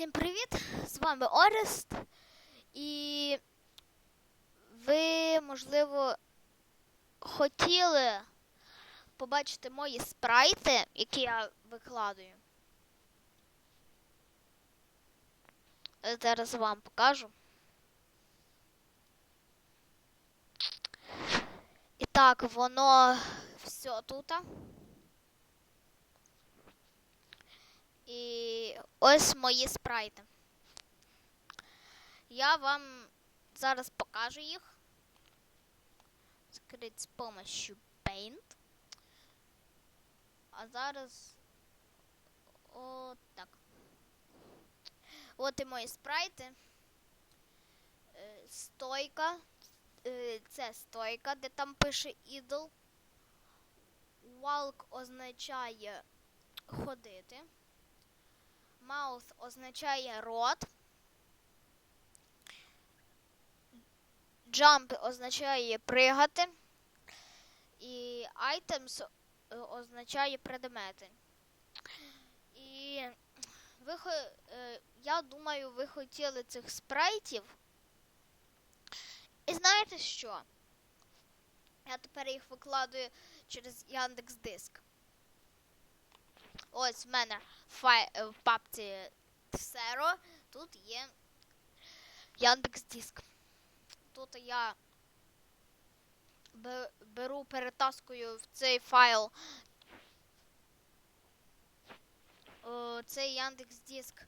Всім привіт! З вами Орест. І ви, можливо, хотіли побачити мої спрайти, які я викладаю. Зараз вам покажу. І так, воно все тут. І ось мої спрайти. Я вам зараз покажу їх. Скрити з помощью Paint. А зараз от так. От і мої спрайти. Е, Стойка. Е, Це стойка, де там пише ідол. Walk означає ходити. Mouth означає рот. Jump означає пригати. І items е, означає предмети. І ви, е, я думаю, ви хотіли цих спрайтів. І знаєте що? Я тепер їх викладаю через Яндекс Диск. Ось в мене фай... е, в папці Xero. Тут є Яндекс Диск. Тут я беру, перетаскую в цей файл о, цей Яндекс Диск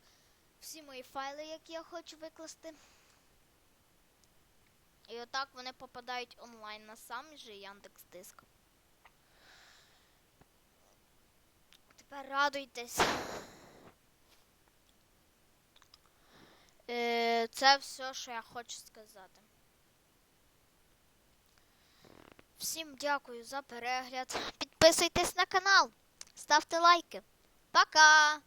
всі мої файли, які я хочу викласти. І отак вони попадають онлайн на сам же Яндекс Диск. Тепер радуйтесь. Е, Це все, що я хочу сказати. Всім дякую за перегляд. Підписуйтесь на канал, ставте лайки. Пока!